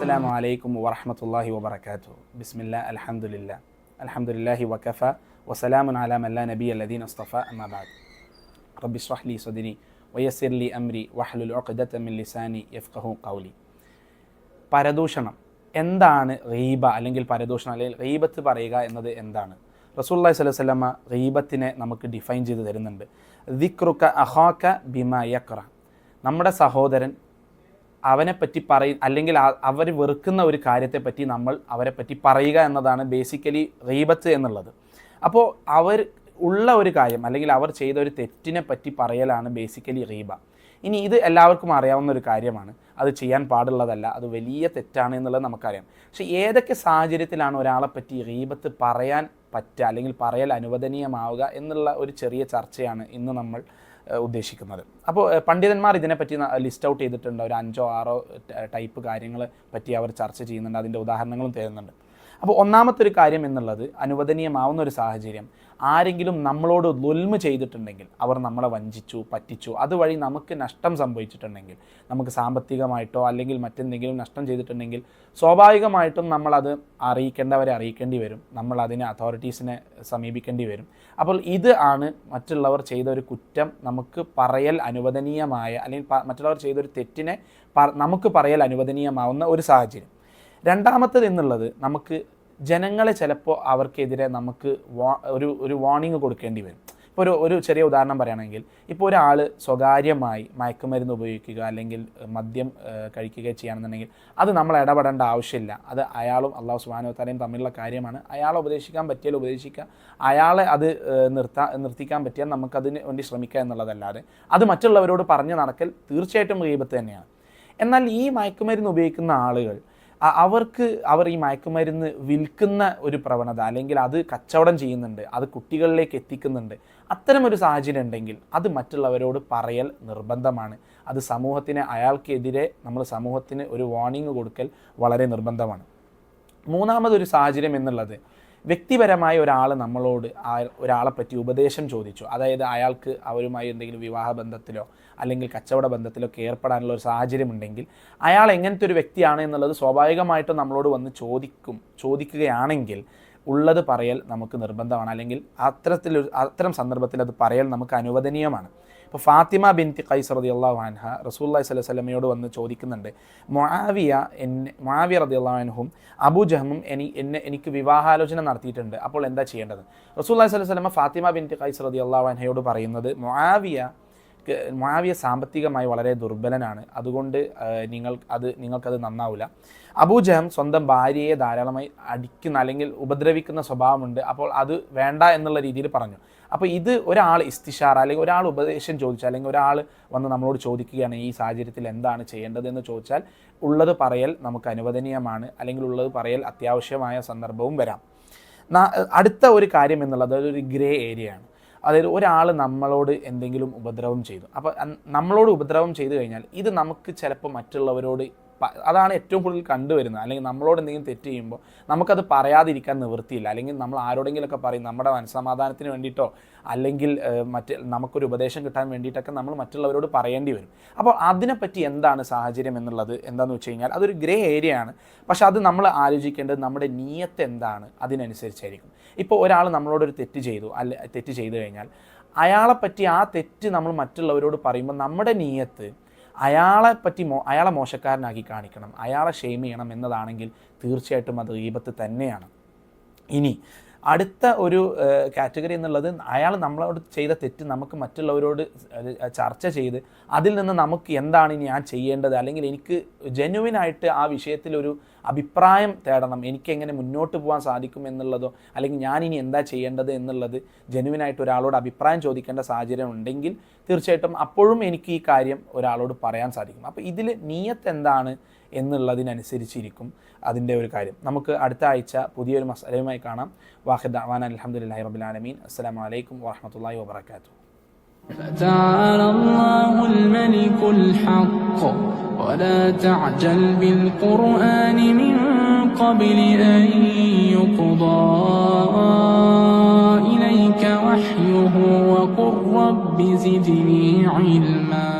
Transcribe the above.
അസ്സാം വലൈക്കും വറഹമത്തല്ലാഹി വബർക്കാത്തു ബിസ്മില്ല അലഹമുല്ല അലഹമുല്ലാഹി വക്കഫ വസലാമുൻ അലാം അല്ലാ നബി അല്ലദീൻ അസ്തഫ. അമ്മാബാദ് റബ്ബി ഷ്റഹ്ലി സുദിനി വയസ്സിർലി അംരി വഹലുൽ ഒഖദത്തമിൻ ലിസാനി യഫ്കഹു കൗലി പരദൂഷണം എന്താണ് റീബ അല്ലെങ്കിൽ പരദൂഷണം അല്ലെങ്കിൽ റീബത്ത് പറയുക എന്നത് എന്താണ്? റസൂല്ലാഹി സ്വലൈഹി സ്വലമ റീബത്തിനെ നമുക്ക് ഡിഫൈൻ ചെയ്ത് തരുന്നുണ്ട്. ദിക്റുക്ക അഹാക്ക ബിമ യക്ര നമ്മുടെ സഹോദരൻ അവനെപ്പറ്റി പറയ അല്ലെങ്കിൽ അവർ വെറുക്കുന്ന ഒരു കാര്യത്തെപ്പറ്റി നമ്മൾ അവരെ പറ്റി പറയുക എന്നതാണ് ബേസിക്കലി റീബത്ത് എന്നുള്ളത്. അപ്പോൾ അവർ ഉള്ള ഒരു കാര്യം അല്ലെങ്കിൽ അവർ ചെയ്ത ഒരു തെറ്റിനെ പറ്റി പറയലാണ് ബേസിക്കലി റീബ. ഇനി ഇത് എല്ലാവർക്കും അറിയാവുന്ന ഒരു കാര്യമാണ്. അത് ചെയ്യാൻ പാടുള്ളതല്ല അത് വലിയ തെറ്റാണ് എന്നുള്ളത് നമുക്കറിയാം. പക്ഷേ ഏതൊക്കെ സാഹചര്യത്തിലാണ് ഒരാളെ പറ്റി റീബത്ത് പറയാൻ പറ്റുക അല്ലെങ്കിൽ പറയൽ അനുവദനീയമാവുക എന്നുള്ള ഒരു ചെറിയ ചർച്ചയാണ് ഇന്ന് നമ്മൾ ഉദ്ദേശിക്കുന്നത്. അപ്പോൾ പണ്ഡിതന്മാർ ഇതിനെപ്പറ്റി ലിസ്റ്റ് ഔട്ട് ചെയ്തിട്ടുണ്ട്. ഒരു അഞ്ചോ ആറോ ടൈപ്പ് കാര്യങ്ങൾ പറ്റി അവർ ചർച്ച ചെയ്യുന്നുണ്ട്. അതിന്റെ ഉദാഹരണങ്ങളും തരുന്നുണ്ട്. അപ്പോൾ ഒന്നാമത്തെ ഒരു കാര്യം എന്നുള്ളത് അനുവദനീയമാവുന്ന ഒരു സാഹചര്യം. ആരെങ്കിലും നമ്മളോട് ദുൽമ ചെയ്തിട്ടുണ്ടെങ്കിൽ അവർ നമ്മളെ വഞ്ചിച്ചു പറ്റിച്ചു. അതുവഴി നമുക്ക് നഷ്ടം സംഭവിച്ചിട്ടുണ്ടെങ്കിൽ നമുക്ക് സാമ്പത്തികമായിട്ടോ അല്ലെങ്കിൽ മറ്റെന്തെങ്കിലും നഷ്ടം ചെയ്തിട്ടുണ്ടെങ്കിൽ സ്വാഭാവികമായിട്ടും നമ്മളത് അറിയിക്കേണ്ടവരെ അറിയിക്കേണ്ടി വരും. നമ്മൾ അതിനെ അതോറിറ്റീസിനെ സമീപിക്കേണ്ടി വരും. അപ്പോൾ ഇത് ആണ് മറ്റുള്ളവർ ചെയ്ത ഒരു കുറ്റം. നമുക്ക് പറയൽ അനുവദനീയമായ അല്ലെങ്കിൽ മറ്റുള്ളവർ ചെയ്തൊരു തെറ്റിനെ നമുക്ക് പറയൽ അനുവദനീയമാവുന്ന ഒരു സാഹചര്യം. രണ്ടാമത്തത് എന്നുള്ളത് നമുക്ക് ജനങ്ങളെ ചിലപ്പോൾ അവർക്കെതിരെ നമുക്ക് ഒരു ഒരു വാർണിംഗ് കൊടുക്കേണ്ടി വരും. ഇപ്പോൾ ഒരു ഒരു ചെറിയ ഉദാഹരണം പറയുകയാണെങ്കിൽ ഇപ്പോൾ ഒരാൾ സ്വകാര്യമായി മയക്കുമരുന്ന് ഉപയോഗിക്കുക അല്ലെങ്കിൽ മദ്യം കഴിക്കുക ചെയ്യുകയാണെന്നുണ്ടെങ്കിൽ അത് നമ്മൾ ഇടപെടേണ്ട ആവശ്യമില്ല. അത് അയാളും അള്ളാഹു സുബാനു താലയും തമ്മിലുള്ള കാര്യമാണ്. അയാളെ ഉപദേശിക്കാൻ പറ്റിയാൽ ഉപദേശിക്കുക. അയാളെ അത് നിർത്താ നിർത്തിക്കാൻ പറ്റിയാൽ നമുക്കതിന് വേണ്ടി ശ്രമിക്കുക എന്നുള്ളതല്ലാതെ അത് മറ്റുള്ളവരോട് പറഞ്ഞു നടക്കൽ തീർച്ചയായിട്ടും ഗീപത്ത് തന്നെയാണ്. എന്നാൽ ഈ മയക്കുമരുന്ന് ഉപയോഗിക്കുന്ന ആളുകൾ അവർക്ക് അവർ ഈ മയക്കുമരുന്ന് വിൽക്കുന്ന ഒരു പ്രവണത അല്ലെങ്കിൽ അത് കച്ചവടം ചെയ്യുന്നുണ്ട് അത് കുട്ടികളിലേക്ക് എത്തിക്കുന്നുണ്ട് അത്തരം ഒരു സാഹചര്യം ഉണ്ടെങ്കിൽ അത് മറ്റുള്ളവരോട് പറയൽ നിർബന്ധമാണ്. അത് സമൂഹത്തിന് അയാൾക്കെതിരെ നമ്മൾ സമൂഹത്തിന് ഒരു വാർണിംഗ് കൊടുക്കൽ വളരെ നിർബന്ധമാണ്. മൂന്നാമതൊരു സാഹചര്യം എന്നുള്ളത് വ്യക്തിപരമായ ഒരാൾ നമ്മളോട് ആ ഒരാളെ പറ്റി ഉപദേശം ചോദിച്ചു. അതായത് അയാൾക്ക് അവരുമായി എന്തെങ്കിലും വിവാഹ ബന്ധത്തിലോ അല്ലെങ്കിൽ കച്ചവട ബന്ധത്തിലോ ഒക്കെ ഏർപ്പെടാനുള്ള ഒരു സാഹചര്യമുണ്ടെങ്കിൽ അയാൾ എങ്ങനത്തെ ഒരു വ്യക്തിയാണ് എന്നുള്ളത് സ്വാഭാവികമായിട്ടും നമ്മളോട് വന്ന് ചോദിക്കും ചോദിക്കുകയാണെങ്കിൽ ഉള്ളത് പറയൽ നമുക്ക് നിർബന്ധമാണ്. അല്ലെങ്കിൽ അത്തരത്തിലൊരു അത്തരം സന്ദർഭത്തിൽ അത് പറയൽ നമുക്ക് അനുവദനീയമാണ്. ഇപ്പോൾ ഫാത്തിമ ബിൻതി ഖൈസ് റതി അള്ളാഹു അൻഹ റസൂല്ലായി സ്വലൈഹി സ്വലമയോട് വന്ന് ചോദിക്കുന്നുണ്ട് മൊആവിയ എന്നെ മൊആവിയ റതി അള്ളാഹു അൻഹും അബു ജഹമും എനി എന്നെ എനിക്ക് വിവാഹാലോചന നടത്തിയിട്ടുണ്ട്. അപ്പോൾ എന്താ ചെയ്യേണ്ടത്? റസൂല്ലായി സ്വലൈഹി സ്വലമ ഫാത്തിമ ബിൻതി ഖൈസ് റതി അള്ളാഹു അൻഹയോട് പറയുന്നത് മൊആവിയ മുആവിയ സാമ്പത്തികമായി വളരെ ദുർബലനാണ്. അതുകൊണ്ട് നിങ്ങൾ അത് നിങ്ങൾക്കത് നന്നാവില്ല അബൂജഹം സ്വന്തം ഭാര്യയെ ധാരാളമായി അടിക്കുന്ന അല്ലെങ്കിൽ ഉപദ്രവിക്കുന്ന സ്വഭാവമുണ്ട്. അപ്പോൾ അത് വേണ്ട എന്നുള്ള രീതിയിൽ പറഞ്ഞു. അപ്പോൾ ഇത് ഒരാൾ ഇസ്തിഷാർ അല്ലെങ്കിൽ ഒരാൾ ഉപദേശം ചോദിച്ചാൽ അല്ലെങ്കിൽ ഒരാൾ വന്ന് നമ്മളോട് ചോദിക്കുകയാണ് ഈ സാഹചര്യത്തിൽ എന്താണ് ചെയ്യേണ്ടതെന്ന് ചോദിച്ചാൽ ഉള്ളത് പറയൽ നമുക്ക് അനുവദനീയമാണ്. അല്ലെങ്കിൽ ഉള്ളത് പറയൽ അത്യാവശ്യമായ സന്ദർഭവും വരാം. അടുത്ത ഒരു കാര്യം എന്നുള്ളത് അതൊരു ഗ്രേ ഏരിയ ആണ് അതായത് ഒരാൾ നമ്മളോട് എന്തെങ്കിലും ഉപദ്രവം ചെയ്തു. അപ്പോൾ നമ്മളോട് ഉപദ്രവം ചെയ്തു കഴിഞ്ഞാൽ ഇത് നമുക്ക് ചിലപ്പോൾ മറ്റുള്ളവരോട് അതാണ് ഏറ്റവും കൂടുതൽ കണ്ടുവരുന്നത്. അല്ലെങ്കിൽ നമ്മളോട് എന്തെങ്കിലും തെറ്റ് ചെയ്യുമ്പോൾ നമുക്കത് പറയാതിരിക്കാൻ നിവൃത്തിയില്ല. അല്ലെങ്കിൽ നമ്മൾ ആരോടെങ്കിലുമൊക്കെ പറയും നമ്മുടെ മനസ്സമാധാനത്തിന് വേണ്ടിയിട്ടോ അല്ലെങ്കിൽ മറ്റ് നമുക്കൊരു ഉപദേശം കിട്ടാൻ വേണ്ടിയിട്ടൊക്കെ നമ്മൾ മറ്റുള്ളവരോട് പറയേണ്ടി വരും. അപ്പോൾ അതിനെപ്പറ്റി എന്താണ് സാഹചര്യം എന്നുള്ളത് എന്താണെന്ന് വെച്ച് കഴിഞ്ഞാൽ അതൊരു ഗ്രേ ഏരിയ ആണ് പക്ഷെ അത് നമ്മൾ ആലോചിക്കേണ്ടത് നമ്മുടെ നീയത്ത് എന്താണ് അതിനനുസരിച്ചായിരിക്കും. ഇപ്പോൾ ഒരാൾ നമ്മളോടൊരു തെറ്റ് ചെയ്തു അല്ല തെറ്റ് ചെയ്തു കഴിഞ്ഞാൽ അയാളെപ്പറ്റി ആ തെറ്റ് നമ്മൾ മറ്റുള്ളവരോട് പറയുമ്പോൾ നമ്മുടെ നീയത്ത് അയാളെ പറ്റി മോ അയാളെ മോശക്കാരനാക്കി കാണിക്കണം അയാളെ ഷെയിം ചെയ്യണം എന്നതാണെങ്കിൽ തീർച്ചയായിട്ടും അത് ഈപത്ത് തന്നെയാണ്. ഇനി അടുത്ത ഒരു കാറ്റഗറി എന്നുള്ളത് അയാൾ നമ്മളോട് ചെയ്ത തെറ്റ് നമുക്ക് മറ്റുള്ളവരോട് ചർച്ച ചെയ്ത് അതിൽ നിന്ന് നമുക്ക് എന്താണ് ഞാൻ ചെയ്യേണ്ടത്? അല്ലെങ്കിൽ എനിക്ക് ജെന്യുവിനായിട്ട് ആ വിഷയത്തിൽ ഒരു അഭിപ്രായം തേടണം. എനിക്ക് എങ്ങനെ മുന്നോട്ട് പോകാൻ സാധിക്കും എന്നുള്ളതോ അല്ലെങ്കിൽ ഞാൻ ഇനി എന്താ ചെയ്യേണ്ടത് എന്നുള്ളത് ജെന്യുവിനായിട്ട് ഒരാളോട് അഭിപ്രായം ചോദിക്കേണ്ട സാഹചര്യം ഉണ്ടെങ്കിൽ തീർച്ചയായിട്ടും അപ്പോഴും എനിക്ക് ഈ കാര്യം ഒരാളോട് പറയാൻ സാധിക്കും. അപ്പോൾ ഇതിൽ നീയത്ത് എന്താണ്? എന്നുള്ളതിനനുസരിച്ചിരിക്കും അതിൻ്റെ ഒരു കാര്യം നമുക്ക് അടുത്ത ആഴ്ച പുതിയൊരു മസാലയുമായി കാണാം വാഹിദ് അവാൻ അലഹമുല്ലാ റബുലാലമീൻ അസ്സാം വലൈക്കും വാഹമത്തല്ലാ വാബർക്കാത്തു فتعالى الله الملك الحق ولا تعجل بالقرآن من قبل أن يقضى إليك وحيه وقل رب زدني علما